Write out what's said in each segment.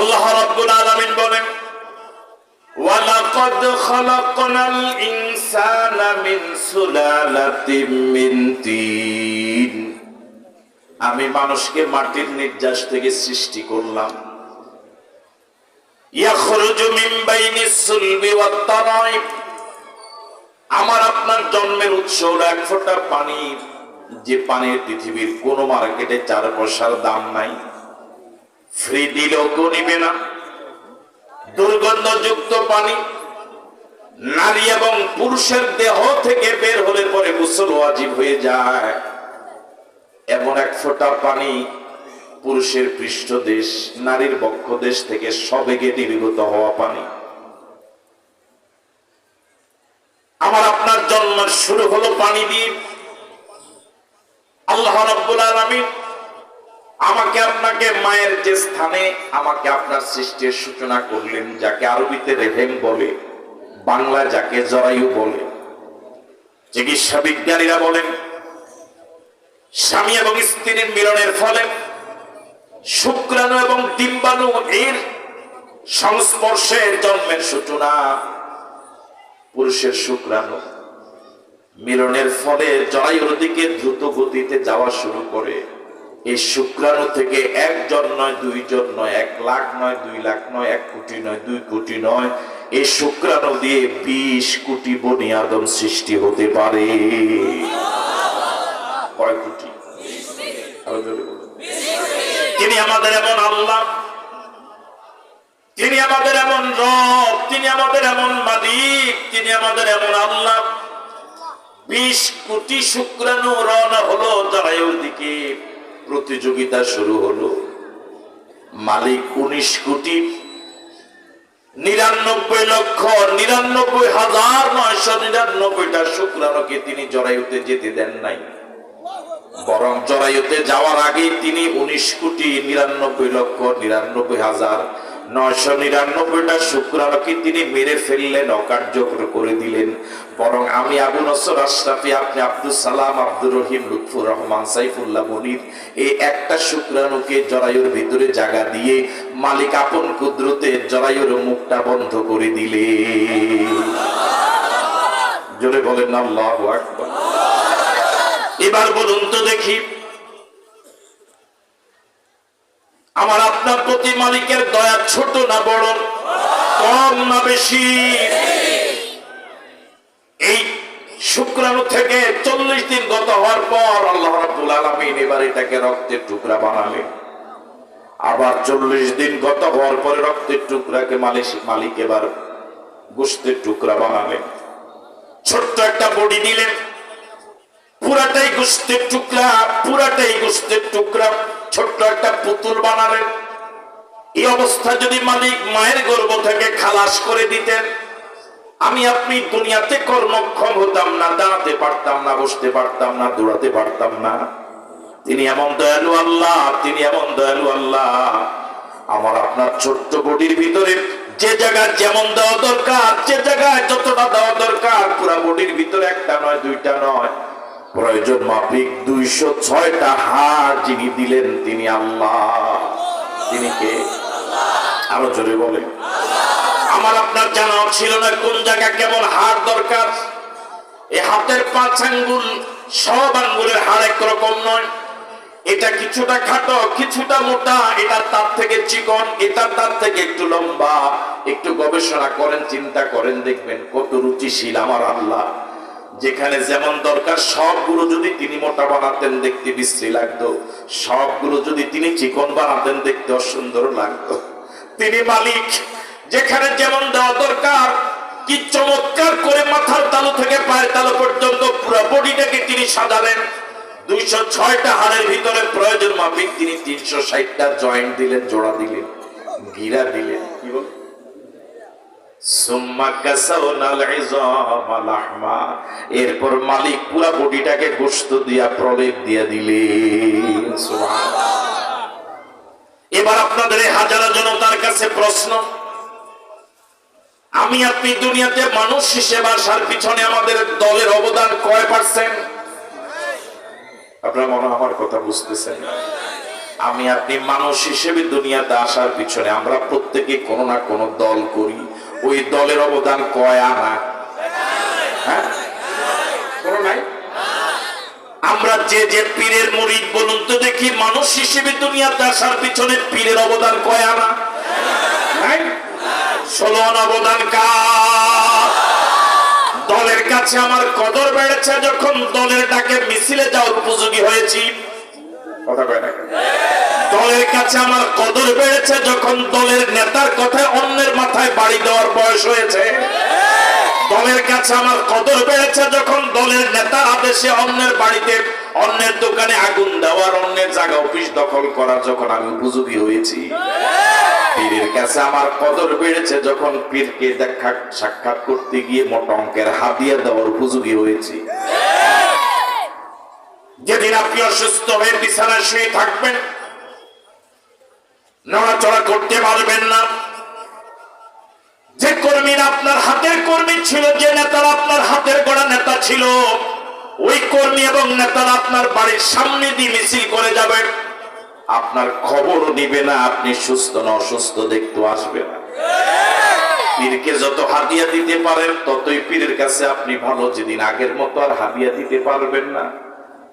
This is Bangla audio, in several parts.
আল্লাহ রাব্বুল আলামিন বলেন খালাকনাল ইনসানা মিন সুলালাতিন মিন তিন। আমি মানুষকে মাটির নির্যাস থেকে সৃষ্টি করলাম। ইয়াখরুজু মিন বাইনিস সুলবি ওয়াত তারাইব। আমার আপনার জন্মের উৎস হলো এক ফোঁটা পানি। যে পানির পৃথিবীর কোন মার্কেটে চার পয়সার দাম নাই। ফ্রি দিলেও কেউ নিবে না। দুর্গন্ধযুক্ত পানি, নারী এবং পুরুষের দেহ থেকে বের হলে পরে গোসল ওয়াজিব হয়ে যায়। এমন এক ফোঁটা পানি পুরুষের পৃষ্ঠদেশ, নারীর বক্ষদেশ থেকে সবেগে নির্গত হওয়া পানি। আমার আপনার জন্মের শুরু হলো পানি দিয়ে। আল্লাহ রাব্বুল আলামিন আমাকে আপনাকে মায়ের যে স্থানে আমাকে আপনার সৃষ্টির সূচনা করলেন, যাকে আরবিতে রেহেম বলে, বাংলা যাকে জরায়ু বলে, চিকিৎসা বিজ্ঞানীরা বলেন, স্বামী এবং স্ত্রীর মিলনের ফলে শুক্রাণু এবং ডিম্বাণু এর সংস্পর্শের জন্মের সূচনা, পুরুষের শুক্রাণু মিলনের ফলে জরায়ুর দিকে দ্রুত গতিতে যাওয়া শুরু করে। এই শুক্রাণু থেকে একজন নয়, দুইজন নয়, এক লাখ নয়, দুই লাখ নয়, এক কোটি নয়, দুই কোটি নয়। এই শুক্রাণু দিয়ে বিশ কোটি বনি আদম সৃষ্টি হতে পারে। কয় কোটি। তিনি আমাদের এমন আল্লাহ, তিনি আমাদের এমন রব, তিনি আমাদের এমন মালিক, তিনি আমাদের এমন আল্লাহ। বিশ কোটি শুক্রাণু রওনা হলো জরায়ুর দিকে। প্রতিযোগিতা শুরু হলো। মালিক উনিশ কোটি, নিরানব্বই লক্ষ, নিরানব্বই হাজার নয়শো নিরানব্বইটা শুক্রাণুকে তিনি জরায়ুতে যেতে দেন নাই। বরং জরায়ুতে যাওয়ার আগে তিনি উনিশ কোটি, নিরানব্বই লক্ষ, নিরানব্বই হাজার নয়শো নিরানব্বইটা শুক্রাণুকে তিনি মেরে ফেললেন অকার্যকর করে দিলেন। বরং আমি আবু নসর আশরাফি, আপনি আব্দুল সালাম, আব্দুর রহিম, লুৎফুর রহমান, সাইফুল্লাহ মনির, এই একটা শুক্রাণুকে জরায়ুর ভিতরে জায়গা দিয়ে মালিক আপন কুদরতে জরায়ুর মুখটা বন্ধ করে দিলে জোরে বলেন আল্লাহ এবার বলুন তো দেখি আমার আপনার প্রতি মালিকের দয়া ছোট না বড়, কম না বেশি। এই শুক্রাণু থেকে চল্লিশ দিন গত হওয়ার পর আল্লাহ রাব্বুল আলামিন এবার এটাকে রক্তের টুকরা বানালেন। আবার চল্লিশ দিন গত হওয়ার পরে রক্তের টুকরাকে মালিক মালিক এবার গোস্তের টুকরা বানালেন। ছোট্ট একটা বডি দিলেন পুরাটাই গোস্তের টুকরা, পুরাটাই গোস্তের টুকরা। ছোট্ট একটা পুতুল বানালেন। এই অবস্থা যদি মালিক মায়ের গর্ব থেকে খালাস করে দিতেন, আমি আপনি দুনিয়াতে কর্মক্ষম হতাম না, দাঁড়াতে পারতাম না, বসতে পারতাম না, দৌড়াতে পারতাম না। তিনি এমন দয়ালু আল্লাহ, তিনি এমন দয়ালু আল্লাহ। আমার আপনার ছোট্ট বডির ভিতরে যে জায়গায় যেমন দেওয়া দরকার, যে জায়গায় যতটা দেওয়া দরকার, পুরো বডির ভিতরে একটা নয়, দুইটা নয়। প্রয়োজন মাফিক দুইশো ছয়টা হার যিনি দিলেন তিনি আল্লাহ। তিনি কে? আরও জোরে বলেন। আমার আপনার জানা ছিল না কোন জায়গায় কেমন হার দরকার। এই হাতের পাঁচ আঙ্গুল, সব আঙ্গুলের হার একরকম নয়। এটা কিছুটা খাটো, কিছুটা মোটা, এটা তার থেকে চিকন, এটা তার থেকে একটু লম্বা। একটু গবেষণা করেন, চিন্তা করেন, দেখবেন কত রুচিশীল আমার আল্লাহ। যেখানে যেমন দরকার, সবগুলো যদি তিনি মোটা বানাতেন দেখতে বিশ্রী লাগতো। সবগুলো যদি তিনি চিকন বানাতেন দেখতে অসুন্দর লাগতো। তিনি মালিক, যেখানে যেমন দেওয়া দরকার, কি চমৎকার করে মাথার তালু থেকে পায়ের তালু পর্যন্ত পুরো বডিটাকে তিনি সাজালেন। দুইশো ছয়টা হাড়ের ভিতরে প্রয়োজন মাফিক তিনি তিনশো ষাটটা জয়েন্ট দিলেন, জোড়া দিলেন, গিরা দিলেন। এরপর মালিক পুরা বডিটাকে গোস্ত দিয়া প্রলেপ দিয়া সুবহানাল্লাহ। এবার আপনাদের হাজারো জনতার কাছে প্রশ্ন আমি আপনি দুনিয়াতে মানুষ হিসেবে আসার পিছনে আমাদের দলের অবদান কয় পার্সেন্ট আপনারা মনে আমার কথা বুঝতেছেন। আমি আপনি মানুষ হিসেবে দুনিয়াতে আসার পিছনে আমরা প্রত্যেকে কোনো না কোনো দল করি। ওই দলের অবদান কয় আনা হ্যাঁ? আমরা যে যে পীরের মরিদ বলুন তো দেখি, মানুষ হিসেবে দুনিয়াতে আসার পিছনে পীরের অবদান কয় আনা ষোলো অবদান দলের কাছে আমার কদর বেড়েছে, যখন দলের ডাকে মিছিলে যাওয়ার উপযোগী হয়েছি। কথা দলের কাছে আমার কদর বেড়েছে যখন দলের নেতার কথায় অন্যের মাথায় বাড়ি দেওয়ার বয়স হয়েছে। দলের কাছে আমার কদর বেড়েছে যখন দলের নেতার আদেশে অন্যের বাড়িতে অন্যের দোকানে আগুন দেওয়ার, অন্যের জায়গা অফিস দখল করার যখন আমি উপযোগী হয়েছি। পীরের কাছে আমার কদর বেড়েছে যখন পীরকে দেখা সাক্ষাৎ করতে গিয়ে মোটা অঙ্কের হাতিয়া দেওয়ার উপযোগী হয়েছি। যেদিন আপনি অসুস্থ হয়ে বিছানায় শুয়ে থাকবেন, নড়াচড়া করতে পারবেন না। যে কর্মীরা আপনার হাতের কর্মী ছিল, যে নেতারা আপনার হাতের গড়া নেতা ছিল, ওই কর্মী এবং নেতারা আপনার বাড়ির সামনে দিয়ে মিছিল করে যাবেন। আপনার খবরও নিবে না, আপনি সুস্থ না অসুস্থ, দেখতে আসবে না। পীরকে যত হাদিয়া দিতে পারেন, ততই পীরের কাছে আপনি ভালো, যেদিন আগের মতো আর হাদিয়া দিতে পারবেন না।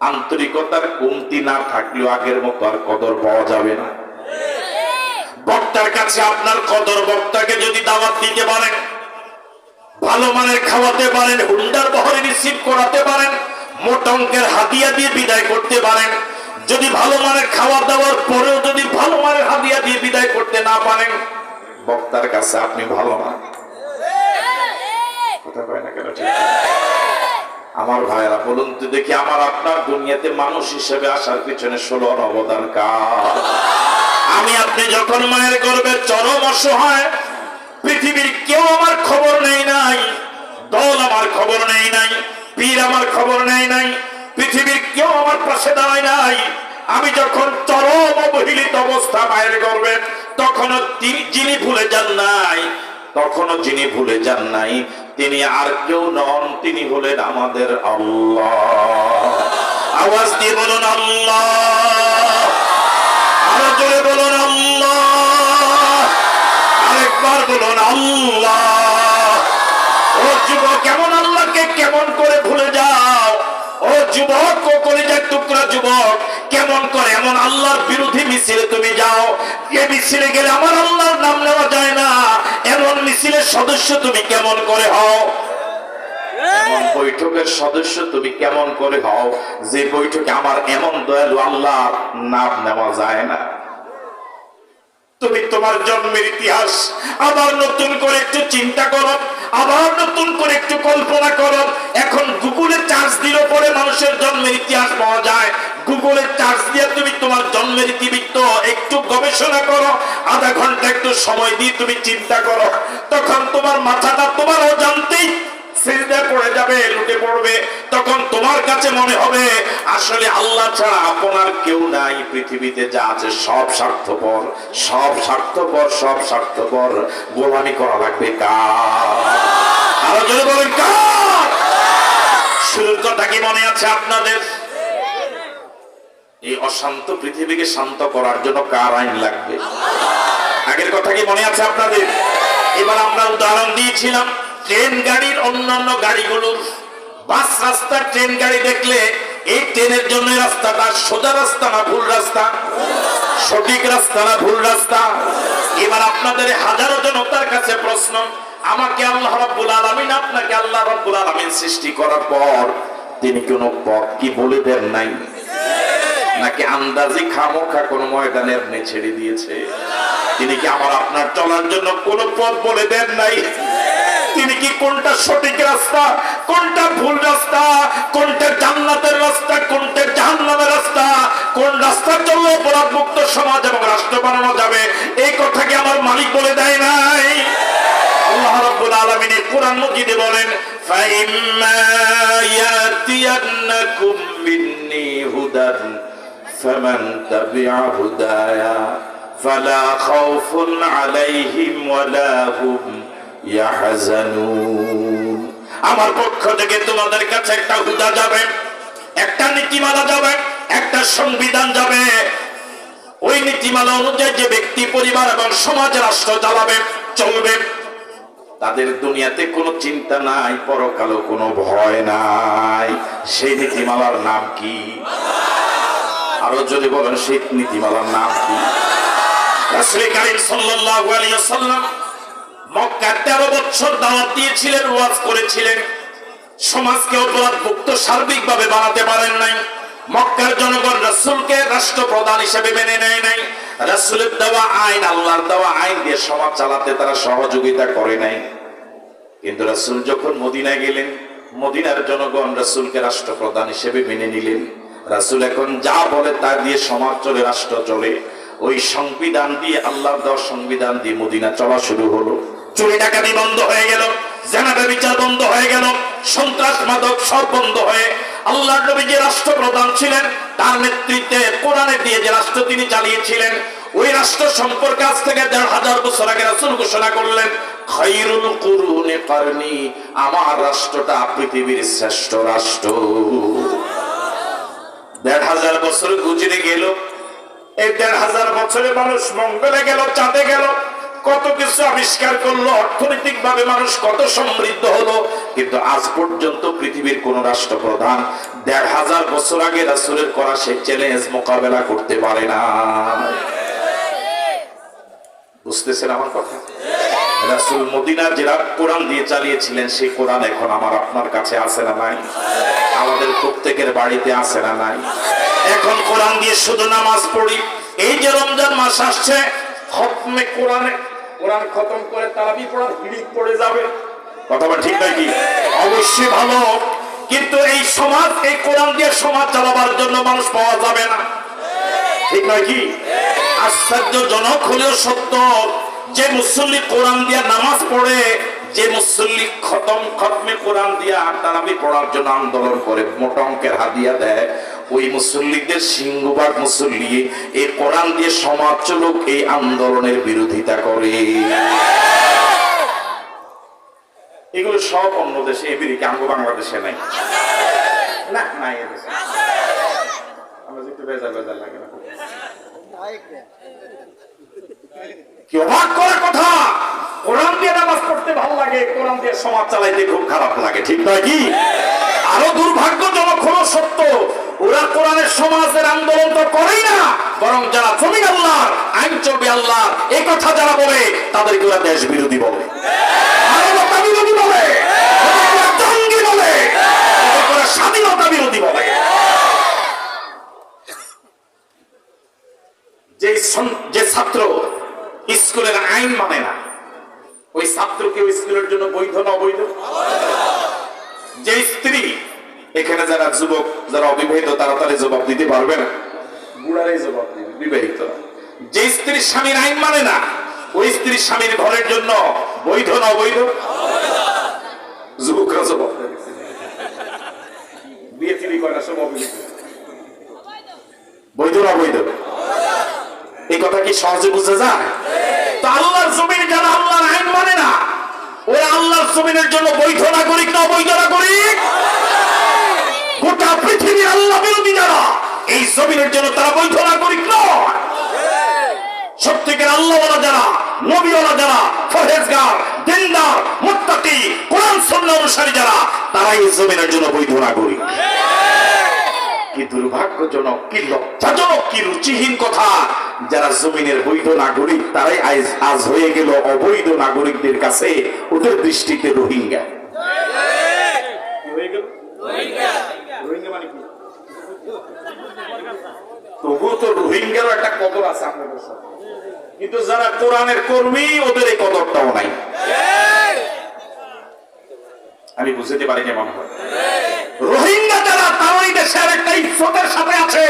আন্তরিকতার কমতি না থাকলেও আগের মতো আর কদর পাওয়া যাবে না বক্তার কাছে আপনার কদর বক্তাকে যদি দাওয়াত দিতে পারেন, ভালো মানের খাওয়াতে পারেন, হুন্ডার বহরে রিসিভ করাতে পারেন, মোটা অঙ্কের হাতিয়া দিয়ে বিদায় করতে পারেন, যদি ভালো মানের খাওয়া দাওয়ার পরেও যদি ভালো মানের হাতিয়া দিয়ে বিদায় করতে না পারেন, বক্তার কাছে আপনি ভালো না কথা কয় না কেন ঠিক? আমার ভাইয়েরা বলুন তো দেখি আমার আপনার দুনিয়াতে মানুষ হিসেবে আসার পিছনে ষোলোর অবদান কার? আমি আপনি যখন মায়ের গর্বে চরম অসহায়, পৃথিবীর কেউ আমার খবর নেই নাই, দল আমার খবর নেই নাই, পীর আমার খবর নেই নাই, পৃথিবীর কেউ আমার পাশে দাঁড়ায় নাই। আমি যখন চরম অবহেলিত অবস্থা মায়ের গর্বে, তখনও যিনি ভুলে যান নাই, তখনও যিনি ভুলে যান নাই তিনি আর কেউ নন, তিনি হলেন আমাদের আল্লাহ। আওয়াজ দিয়ে বলুন আল্লাহ। বলুন আল্লাহ। আরেকবার বলুন আল্লাহ। ও যুবক, কেমন আল্লাহকে কেমন করে ভুলে যাও? ও যুবক, ও কলিজার টুকরা যুবক কেমন করে এমন আল্লাহর বিরোধী মিছিলে তুমি যাও, এ মিছিলে গেলে আমার আল্লাহর নাম নেওয়া যায় না। এমন মিছিলের সদস্য তুমি কেমন করে হও? বৈঠকের সদস্য তুমি কেমন করে হও? যে বৈঠকে আমার এমন দয়ালু আল্লাহর নাম নেওয়া যায় না। তুমি তোমার জন্মের ইতিহাস আবার নতুন করে একটু চিন্তা করো। আবার নতুন করে একটু কল্পনা করো। এখন গুগলে চার্জ দিলে পরে মানুষের জন্মের ইতিহাস পাওয়া যায়। গুগলে চার্জ দিয়ে তুমি তোমার জন্মের ইতিবৃত্ত একটু গবেষণা করো। আধা ঘণ্টা একটু সময় দিয়ে তুমি চিন্তা করো। তখন তোমার মাথাটা তোমারও অজান্তেই সিজদায় পড়ে যাবে লুটে পড়বে। তখন তোমার কাছে মনে হবে, আসলে আল্লাহ ছাড়া আপনার কেউ নাই, পৃথিবীতে যা আছে সব স্বার্থপর সব স্বার্থপর সব স্বার্থপর। গোলামি করা লাগবে কার? বলেন কার? শুরুর কথা কি মনে আছে আপনাদের? এই অশান্ত পৃথিবীকে শান্ত করার জন্য কার আইন লাগবে? আগের কথা কি মনে আছে আপনাদের? এবার আমরা উদাহরণ দিয়েছিলাম। ট্রেন গাড়ির অন্যান্য গাড়িগুলোর বাস রাস্তা, ট্রেন গাড়ি দেখলে এই ট্রেনের জন্য রাস্তাটা সোজা রাস্তা না ভুল রাস্তা? সঠিক রাস্তা না ভুল রাস্তা? এবার আপনাদের হাজারো জনতার কাছে প্রশ্ন, আমাকে আল্লাহ রাব্বুল আলামিন, আপনাকে আল্লাহ রাব্বুল আলামিন সৃষ্টি করার পর তিনি কোন পথ কি বলে দেন নাই? নাকি আন্দাজি খামোখা কোন ময়দানে আপনি ছেড়ে দিয়েছে? তিনি কি আমার আপনার চলার জন্য কোন পথ বলে দেন নাই? কি কোনটা সঠিক রাস্তা, কোনটা ভুল রাস্তা, কোনটা জান্নাতের রাস্তা, কোনটা জাহান্নামের রাস্তা, কোন রাস্তা চললে অপরাধ মুক্ত সমাজ এবং রাষ্ট্র বানানো যাবে? এই কথা কি আমার মালিক বলে দেয় নাই? আল্লাহ রাব্বুল আলামিন বলেন মিন্নি হুদান, ফামান তাবিআ হুদায়া, ফালা খাউফুন আলাইহিম ওয়ালা হুম আমার পক্ষ থেকে তোমাদের কাছে একটা হুদা যাবে, একটা নীতিমালা যাবে, একটা সংবিধান যাবে। ওই নীতিমালা অনুযায়ী যে ব্যক্তি, পরিবার এবং সমাজ, রাষ্ট্র চালাবে, চলবে, তাদের দুনিয়াতে কোনো চিন্তা নাই, পরকালও কোনো ভয় নাই। সেই নীতিমালার নাম কি? আরও যদি বলেন, সেই নীতিমালার নাম কি? সাল্লাল্লাহু আলাইহি ওয়াসাল্লাম মক্কা 13 বছর দাওয়াত দিয়েছিলেন, ওয়াজ করেছিলেন। সমাজকে অপরাধ মুক্ত সার্বিকভাবে বানাতে পারেন নাই। মক্কার জনগণ রাসূলকে রাষ্ট্রপ্রধান হিসেবে মেনে নেয় নাই। রাসূলের দেওয়া আইন, আল্লাহর দেওয়া আইন দিয়ে সমাজ চালাতে তারা সহযোগিতা করে নাই। কিন্তু রাসূল যখন মদিনায় গেলেন, মদিনার জনগণ রাসূলকে রাষ্ট্রপ্রধান হিসেবে মেনে নিলেন। রাসূল এখন যা বলে তা দিয়ে সমাজ চলে, রাষ্ট্র চলে। ওই সংবিধান দিয়ে, আল্লাহর দেওয়া সংবিধান দিয়ে মদিনা চলা শুরু হলো। চুরি ডাকাতি বন্ধ হয়ে গেল, জেনাবে বিচার বন্ধ হয়ে গেল, সন্ত্রাস মাদক সব বন্ধ হয়ে আল্লাহর নবী যে রাষ্ট্রপ্রধান ছিলেন, তার নেতৃত্বে কোরআনে দিয়ে যে রাষ্ট্র তিনি চালিয়েছিলেন, ওই রাষ্ট্র সম্পর্কে আজ থেকে দেড় হাজার বছর আগে রাসূল ঘোষণা করলেন খাইরুল কুরুনে কারনি আমার রাষ্ট্রটা পৃথিবীর শ্রেষ্ঠ রাষ্ট্র। দেড় হাজার বছর গুজরে গেল, এই দেড় হাজার বছরে মানুষ মঙ্গলে গেল, চাঁদে গেল কত কিছু আবিষ্কার করল অর্থনৈতিক ভাবে মানুষ কত সমৃদ্ধ হলো, কিন্তু আজ পর্যন্ত পৃথিবীর কোন রাষ্ট্রপ্রধান দেড় হাজার বছর আগে রাসুলের করা সেই চ্যালেঞ্জ মোকাবেলা করতে পারে না। বুঝতেছেন আমার কথা? রাসুল কোরআন দিয়ে চালিয়েছিলেন, সেই কোরআন এখন আমার আপনার কাছে আছে না নাই? আমাদের প্রত্যেকের বাড়িতে আছে না নাই? এখন কোরআন দিয়ে শুধু নামাজ পড়ি। এই যে রমজান মাস আসছে, খতমে কোরআনে কোরআন খতম করে তারাবি পড়ার হিড়িক পড়ে যাবে। কথাটা ঠিক নাকি অবশ্যই ভালো। কিন্তু এই সমাজ, এই কোরআন দিয়ে সমাজ চালাবার জন্য মানুষ পাওয়া যাবে না। ঠিক নয় কি? আশ্চর্যজনক হলেও সত্য, যে মুসল্লি কোরআন দিয়া নামাজ পড়ে, যে মুসল্লি খতম খতমে কোরআন দিয়া তারাবি পড়ার জন্য আন্দোলন করে, মোটা অঙ্কের হাদিয়া দেয়। ওই মুসল্লিদের সিংহবাগ মুসল্লি এই কোরআন দিয়ে সমাজ চলুক, এই আন্দোলনের বিরোধিতা করে। এগুলো সব অন্য দেশে আমেরিকা আঙ্গ বাংলাদেশে নাই। পড়তে ভালো লাগে দিয়ে সমাজ চালাইতে খুব খারাপ লাগে, ঠিক নয় কি? আরও দুর্ভাগ্যজনক হলো সত্য। ওরা কোরআনের সমাজের আন্দোলন তো করেই না, বরং যারা জমিন আল্লাহ আইন চলবে আল্লাহ এই কথা যারা বলে, তাদেরকে ওরা দেশ বিরোধী বলে মানবতা বিরোধী বলে জঙ্গি বলে স্বাধীনতা বিরোধী বলে। যে যে ছাত্র স্কুলের আইন মানে না, ওই ছাত্রকে স্কুলের জন্য বৈধ না অবৈধ? যে স্ত্রী এখানে যারা যুবক যারা অবিবাহিত তারা তাহলে জবাব দিতে পারবে না। বুড়ারাই জবাব দিবে বিবাহিত। যে স্ত্রীর স্বামীর আইন মানে না ওই স্ত্রীর স্বামীর ঘরের জন্য বৈধ না অবৈধ? যুবকরা জবাব দেবে। বিয়ে ফিরি করে সব অবিবাহিত বৈধ না অবৈধ? এই কথা কি সহজে বুঝে যায়? তো আল্লাহর যারা আল্লাহর আইন মানে না? আল্লাহর জমিনের জন্য বৈধ নাগরিক না অবৈধ নাগরিক? গোটা পৃথিবী আল্লাহ বিরোধী যারা এই জমিনের জন্য তারা বৈধ নাগরিক নয় সত্যিকার আল্লাহওয়ালা যারা নবীওয়ালা যারা ফরহেজগার দিনদার মুত্তাকি কোরআন সুন্নাহ অনুসারী যারা তারা এই জমিনের জন্য বৈধ নাগরিক কি দুর্ভাগ্যজনক কি লজ্জাজনক কি রুচিহীন কথা। যারা জমিনের বৈধ নাগরিক তারাই আজ আজ হয়ে গেল অবৈধ নাগরিকদের কাছে ওদের দৃষ্টিতে রোহিঙ্গা। হয়ে গেল? রোহিঙ্গা মানে কি? তবুও তো একটা কদর আছে আমাদের কিন্তু যারা কোরআনের কর্মী, ওদের এই কদরটাও নাই। আমি বুঝতে পারি রোহিঙ্গা যারা তারা এই দেশের সাথে আছে।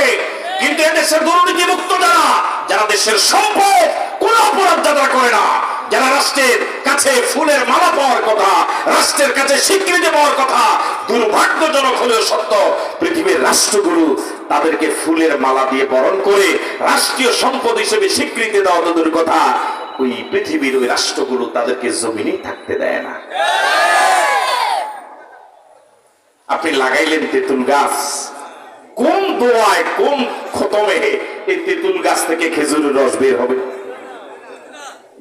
কিন্তু দুর্নীতি মুক্ত যারা যারা দেশের সম্পদ, কোন অপরাধ যারা করে না, যারা রাষ্ট্রের কাছে ফুলের মালা পাওয়ার কথা, রাষ্ট্রের কাছে স্বীকৃতি পাওয়ার কথা, দুর্ভাগ্যজনক হলেও সত্য, পৃথিবীর রাষ্ট্রগুরু তাদেরকে ফুলের মালা দিয়ে বরণ করে রাষ্ট্রীয় সম্পদ হিসেবে স্বীকৃতি দেওয়া তো কথা, ওই পৃথিবীর ওই রাষ্ট্রগুলো তাদেরকে জমিনেই থাকতে দেয় না। আপনি লাগাইলেন তেঁতুল গাছ। কোন দোয়ায়, কোন খতমে এই তেঁতুল গাছ থেকে খেজুরের রস বের হবে?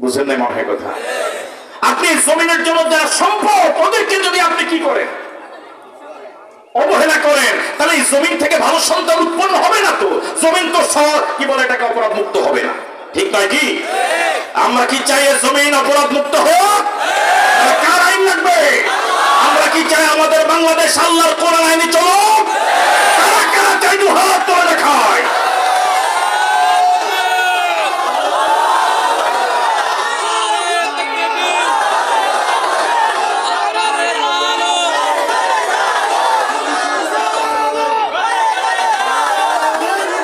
বুঝেন না মনে কথা? আপনি জমিনের জন্য যারা সম্পদ, ওদেরকে যদি আপনি কি করেন? অবহেলা করেন, তাহলে এই জমিন থেকে ভালো সন্তান উৎপন্ন হবে না তো? জমিন তো সর কি বলে এটাকে অপরাধ মুক্ত হবে না? ঠিক নয় কি? আমরা কি চাই জমিন অপরাধ মুক্ত হোক কার আইন লাগবে? আমরা কি চাই আমাদের বাংলাদেশ আল্লাহর কোরআন আইনে চলো কারা কারা চাই দু হাত তুলে দেখায়?